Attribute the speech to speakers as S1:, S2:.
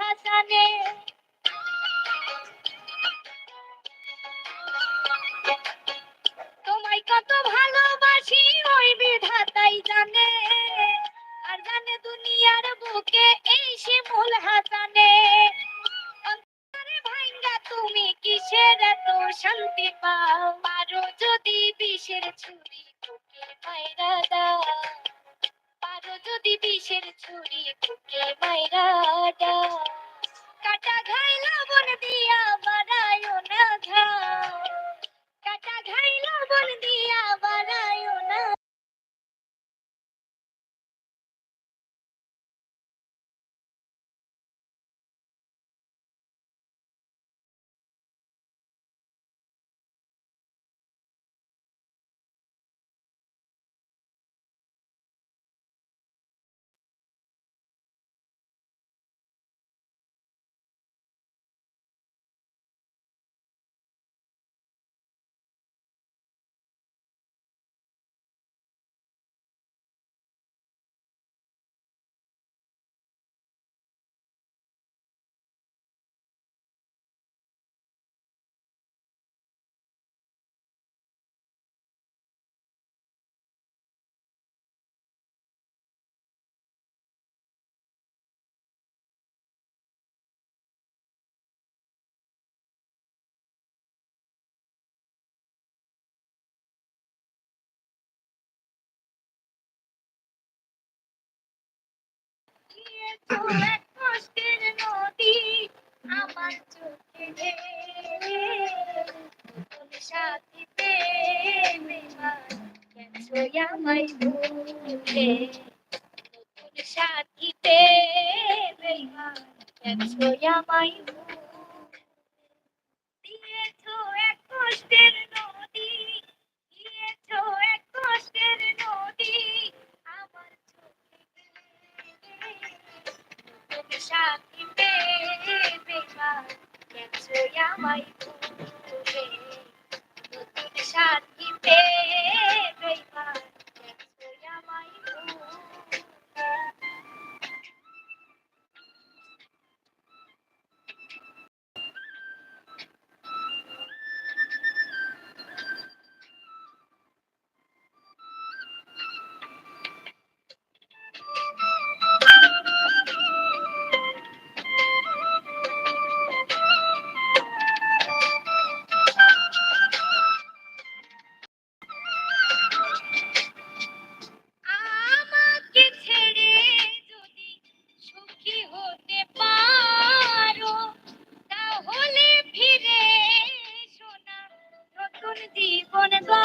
S1: হাসানে তোমায় কত ভালোবাসি, ওই বিধাতাই জানে। আর জানে দুনিয়ার বুকে এই শিমুল হাসানে। ভাঙ্গা তুমি কিসের এত শান্তি পাও? বিষের ছুরি বুকে মাইরা কাটা ঘাই বন দিয়া আমার চোখে সাথীতে আমায় ভুলে। সাথীতে আমায় আমায় ভুলে নতুন সাথীতে বেমান জীবন বা